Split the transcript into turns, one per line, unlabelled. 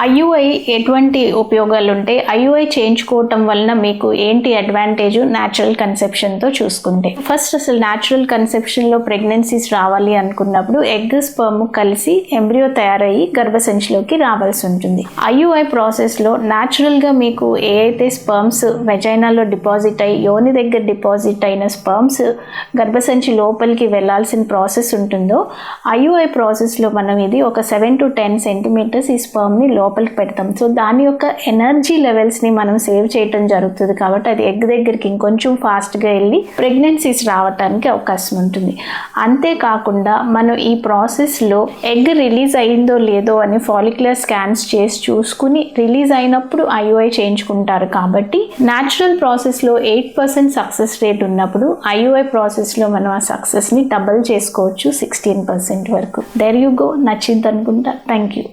IUI ఎటువంటి ఉపయోగాలు ఉంటాయి ఐయుఐ చేయించుకోవటం వలన మీకు ఏంటి అడ్వాంటేజ్? న్యాచురల్ కన్సెప్షన్తో చూసుకుంటే. ఫస్ట్ అసలు న్యాచురల్ కన్సెప్షన్లో ప్రెగ్నెన్సీస్ రావాలి అనుకున్నప్పుడు ఎగ్ స్పర్మ్ కలిసి ఎంబ్రియో తయారయ్యి గర్భసంచిలోకి రావాల్సి ఉంటుంది. ఐయుఐ ప్రాసెస్లో న్యాచురల్గా మీకు ఏ అయితే స్పర్మ్స్ వెజైనాలో డిపాజిట్ అయ్యి యోని దగ్గర డిపాజిట్ అయిన స్పర్మ్స్ గర్భసంచి లోపలికి వెళ్ళాల్సిన ప్రాసెస్ ఉంటుందో ఐయుఐ ప్రాసెస్లో మనం ఇది ఒక సెవెన్ టు టెన్ సెంటీమీటర్స్ ఈ స్పర్మ్ని లోపలికి పెడతాం. సో దాని యొక్క ఎనర్జీ లెవెల్స్ని మనం సేవ్ చేయటం జరుగుతుంది కాబట్టి అది ఎగ్ దగ్గరికి ఇంకొంచెం ఫాస్ట్గా వెళ్ళి ప్రెగ్నెన్సీస్ రావటానికి అవకాశం ఉంటుంది. అంతేకాకుండా మనం ఈ ప్రాసెస్లో ఎగ్ రిలీజ్ అయిందో లేదో అని ఫాలిక్యులర్ స్కాన్స్ చేసి చూసుకుని రిలీజ్ అయినప్పుడు ఐఓఐ చేయించుకుంటారు కాబట్టి న్యాచురల్ ప్రాసెస్లో ఎయిట్ పర్సెంట్ సక్సెస్ రేట్ ఉన్నప్పుడు ఐఓఐ ప్రాసెస్లో మనం ఆ సక్సెస్ని డబల్ చేసుకోవచ్చు సిక్స్టీన్ పర్సెంట్ వరకు. దెర్ యూ గో నచ్చింది అనుకుంటా థ్యాంక్ యూ